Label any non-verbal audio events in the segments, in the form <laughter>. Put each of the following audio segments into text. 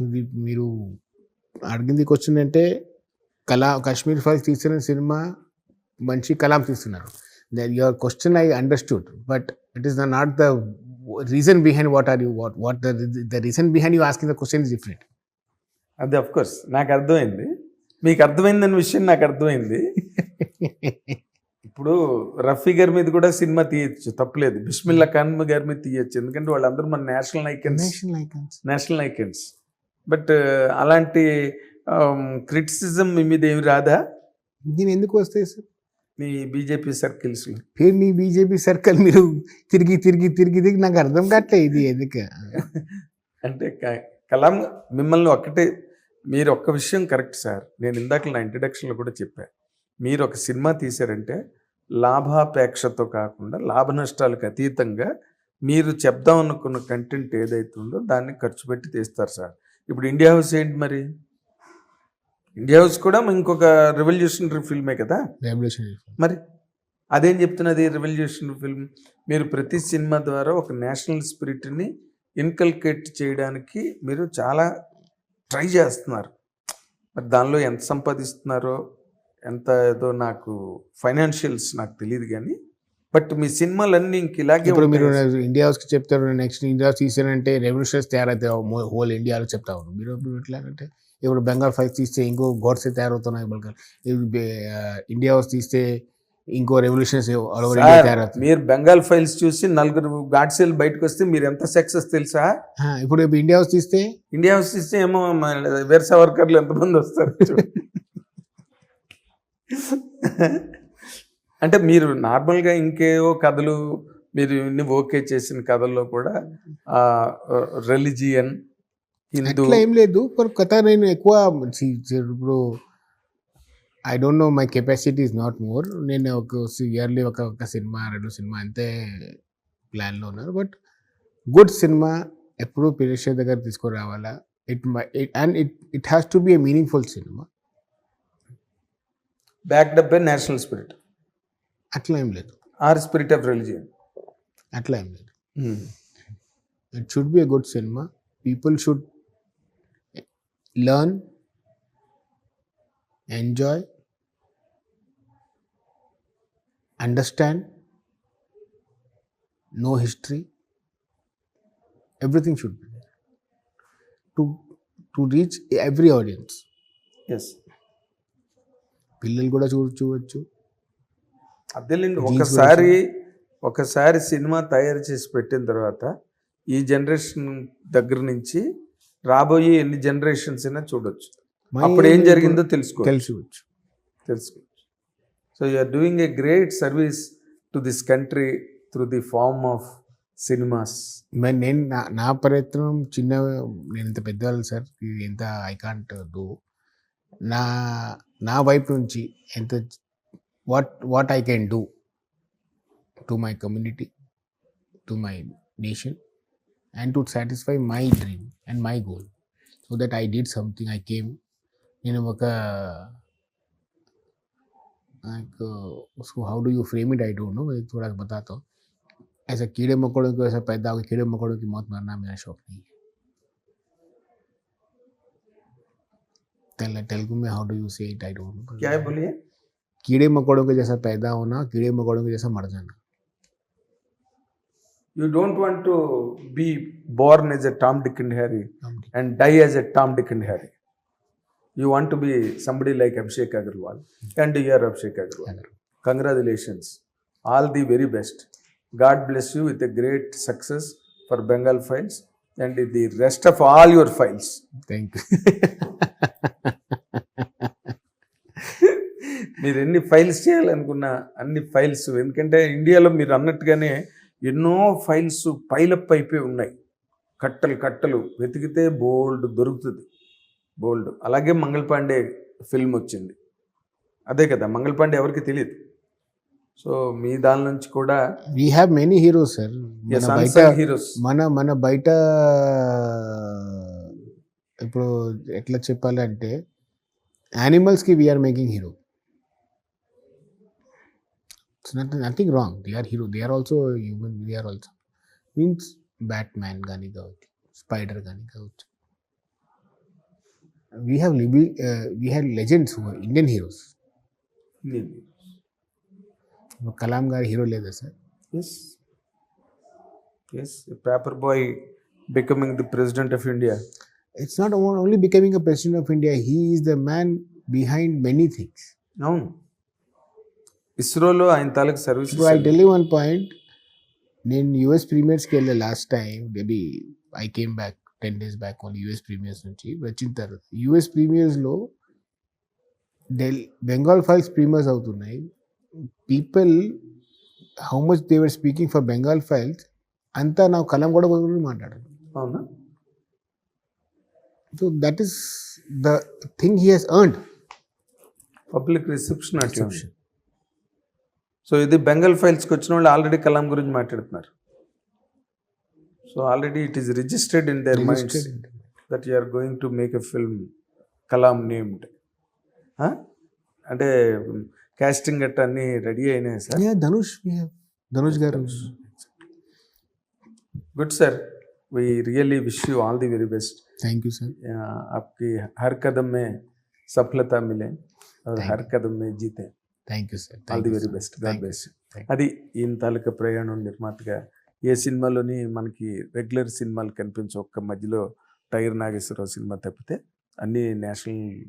ఇది మీరు అడిగింది క్వశ్చన్ అంటే కలా కాశ్మీర్ ఫైల్స్ తీసిన సినిమా మంచి కలాం తీస్తున్నారు. Your question I understood but it is not the reason behind what are you what what the reason behind you asking the question is different అది of course నాకు అర్థమైంది. మీకు అర్థమైందన్న విషయం నాకు అర్థమైంది. <laughs> ఇప్పుడు రఫీ గారి మీద కూడా సినిమా తీయచ్చు తప్పలేదు. బిస్మిల్లా ఖాన్ గారి మీద తీయచ్చు. ఎందుకంటే వాళ్ళందరూ మన national icons national icons national icons but అలాంటి క్రిటిసిజం మీ మీద ఏమి రాదా? దీని ఎందుకు వస్తాయి సార్? మీ బీజేపీ సర్కిల్స్లో. పేరు మీ బీజేపీ సర్కిల్ మీరు తిరిగి తిరిగి తిరిగి తిరిగి నాకు అర్థం కావట్లే ఇది ఎందుకు? అంటే కలాం మిమ్మల్ని ఒక్కటే మీరు ఒక్క విషయం కరెక్ట్ సార్. నేను ఇందాక నా ఇంట్రడక్షన్లో కూడా చెప్పాను మీరు ఒక సినిమా తీశారంటే లాభాపేక్షతో కాకుండా లాభ నష్టాలకు అతీతంగా మీరు చెప్దాం అనుకున్న కంటెంట్ ఏదైతే ఉందో దాన్ని ఖర్చు పెట్టి తీస్తారు సార్. ఇప్పుడు ఇండియా హౌస్ ఏంటి మరి? ఇండియా హౌస్ కూడా ఇంకొక రెవల్యూషనరీ ఫిల్మే కదా? మరి అదేం చెప్తున్నది రెవల్యూషన్ ఫిల్మ్ మీరు ప్రతి సినిమా ద్వారా ఒక నేషనల్ స్పిరిట్ని ఇన్కల్కేట్ చేయడానికి మీరు చాలా ట్రై చేస్తున్నారు. మరి దానిలో ఎంత సంపాదిస్తున్నారో ఎంత ఏదో నాకు ఫైనాన్షియల్స్ నాకు తెలియదు కానీ బట్ మీ సినిమాలన్నీ ఇంక ఇలాగే ఇప్పుడు మీరు. ఇండియా హౌస్కి చెప్తారు నెక్స్ట్ ఇండియా హౌస్ తీసారంటే రెవల్యూషన్స్ తయారైతే హోల్ ఇండియాలో చెప్తా ఉన్నారు. మీరు ఇప్పుడు ఎట్లాగంటే ఇప్పుడు బెంగాల్ ఫైల్స్ తీస్తే ఇంకో గోడ్సే తయారవుతున్నాయి బెంగాల్ ఇండియా హౌస్ తీస్తే ఇంకో రెవల్యూషన్స్ మీరు బెంగాల్ ఫైల్స్ చూసి నలుగురు గాడ్సేల్ బయటకు వస్తే మీరు ఎంత సక్సెస్ తెలుసా? ఇప్పుడు ఇండియా హౌస్ తీస్తే ఇండియా హౌస్ ఇస్తే ఏమో వీర సవర్కర్లు ఎంతమంది వస్తారు <laughs> అంటే మీరు నార్మల్గా ఇంకేవో కథలు మీరు ఇన్ని ఓకే చేసిన కథల్లో కూడా రిలిజియన్ హిందూ ఏం లేదు. ਪਰ కథ నేను ఎక్కువ ఇప్పుడు I don't know my capacity is not more నేను ఒక ఇయర్లీ ఒక ఒక సినిమా రెండు సినిమా అంతే ప్లాన్లో ఉన్నారు బట్ గుడ్ సినిమా ఎప్పుడు ప్రేక్షకుల దగ్గర తీసుకురావాలా? It it and it it has to be a meaningful cinema backed up by national spirit అట్లా ఏం లేదు. Or spirit of religion. అట్లా ఏం లేదు. It should be a good cinema people should learn enjoy understand know history everything should be to to reach every audience yes పిల్లలు కూడా చూ చూడొచ్చు. అదేలేండి ఒకసారి ఒకసారి సినిమా తయారు చేసి పెట్టిన తర్వాత ఈ జనరేషన్ దగ్గర నుంచి రాబోయే ఎన్ని జనరేషన్స్ అయినా చూడొచ్చు. అప్పుడు ఏం జరిగిందో తెలుసుకో తెలుసుకోవచ్చు. తెలుసుకోవచ్చు so are doing a great service to this country through the form of cinemas మరి నేను నా నా ప్రయత్నం చిన్న నేను ఇంత పెద్దవాళ్ళు సార్ ఇది ఎంత ఐ కాంట్ డూ నా నా వైపు నుంచి ఎంత what what I can do to my community to my nation and to satisfy my dream and my goal so that I did something I came నేను ఒక like, uh, उसको how do you frame it I don't know मैं थोड़ा सा बताता हूँ ऐसा कीड़े मकोड़ों को ऐसा पैदा हो कीड़े मकोड़ों की मौत मरना मेरा शौक नहीं है तेल- तेलुगु में how do you say it I don't know क्या है बोलिए कीड़े मकोड़ों के जैसा पैदा होना कीड़े मकोड़ों के जैसा मर जाना you don't want to be born as a Tom, Dick, and Harry and die as a Tom, Dick, and Harry. You want to be somebody like Abhishek Agarwal, and you are Abhishek Agarwal. Congratulations. All the very best. God bless you with a great success for Bengal Files and the rest of all your files. Thank you. మీరు ఎన్ని files చేయాలనుకున్న అన్ని files ఎందుకంటే ఇండియాలో మీరు అన్నట్టుగానే ఎన్నో files pile up అయిపోయి ఉన్నాయి. కట్టలు కట్టలు. వెతికితే బోల్డ్ దొరుకుతుంది. బోల్డ్. అలాగే మంగళ పాండే ఫిల్మ్ వచ్చింది. అదే కదా మంగళ పాండే ఎవరికి తెలియదు. సో మీ దాని నుంచి కూడా we have many heroes sir బయట హీరోస్ మన మన బయట ఇప్పుడు ఎట్లా చెప్పాలంటే యానిమల్స్కి we are making hero it's not nothing wrong they are hero they are also human they are also means batman కానీ కావచ్చు స్పైడర్ కానీ కావచ్చు we have live we have legends Indian heroes Kalam గారి హీరో లేదా sir S S paper boy becoming the president of India it's not only becoming a president of India he is the man behind many things అవును ఇస్రోలో ఆయన తాలూకు service I tell one point నేను US ప్రీమియర్స్కి వెళ్ళే last time maybe I came back ten days back only US premieres నుంచి వచ్చిన తర్వాత. US ప్రీమియర్స్లో డెల్ బెంగాల్ ఫైల్స్ ప్రీమియర్స్ అవుతున్నాయి. People how much they're speaking for Bengal Files అంతా నా కలం కూడా మాట్లాడారు. అవునా? So that is the thing he has earned public reception అట్లా. సో ఇది బెంగాల్ ఫైల్స్కి వచ్చిన వాళ్ళు ఆల్రెడీ కలాం గురించి మాట్లాడుతున్నారు so already it is registered in their minds that you are going to make a film Kalam named అంటే కాస్టింగ్ గట్ట అన్ని ready అయినాయి sir Dhanush Dhanush garu good sir we really wish you all the very best thank you sir आपकी हर कदम में सफलता मिले और Thank हर कदम में जीते thank you sir. All the very best. God best అది ఈయన తాలూకా ప్రయాణం నిర్మాతగా. ఏ సినిమాలోని మనకి రెగ్యులర్ సినిమాలు కనిపించే ఒక్క మధ్యలో టైర్ నాగేశ్వరరావు సినిమా తప్పితే అన్ని నేషనల్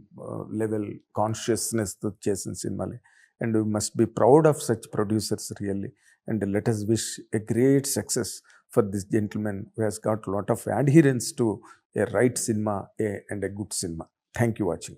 లెవెల్ కాన్షియస్నెస్తో చేసిన సినిమాలే. And must be proud of such producers really. And let us wish a great success for this gentlemen who has got lot of adherence to a right cinema a and a good cinema. Thank you watching.